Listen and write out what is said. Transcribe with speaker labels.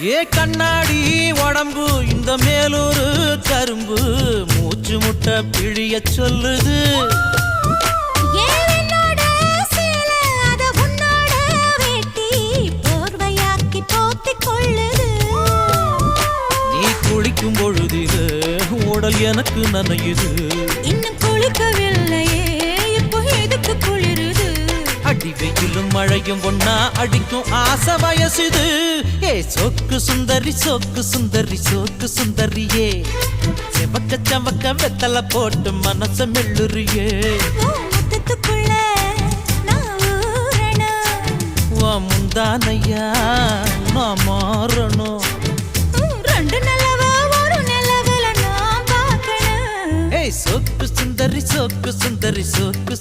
Speaker 1: ஏ கண்ணாடி உடம்பு இந்த மேலூரு கரும்பு மூச்சு முட்டை பிழிய சொல்லுது. நீ குளிக்கும் பொழுதிலே உடல் எனக்கு நனையுது
Speaker 2: இன்னும்
Speaker 1: வெயிலும் மழையும் ஒன்னா அடிக்கும் ஆசை வயசுது. ஏ சொக்கு சுந்தரி சொக்கு சுந்தரி சொக்கு சுந்தரியே. செவக்க செவக்க வெத்தல போட்டு மனச. வா முந்தானையா நான் மாறணும்.
Speaker 2: ரெண்டு நிலவ, ஒரு நிலவுல நான் பார்க்கணும்.
Speaker 1: ஏய் சொக்கு சுந்தரி சொக்கு சுந்தரி சொக்கு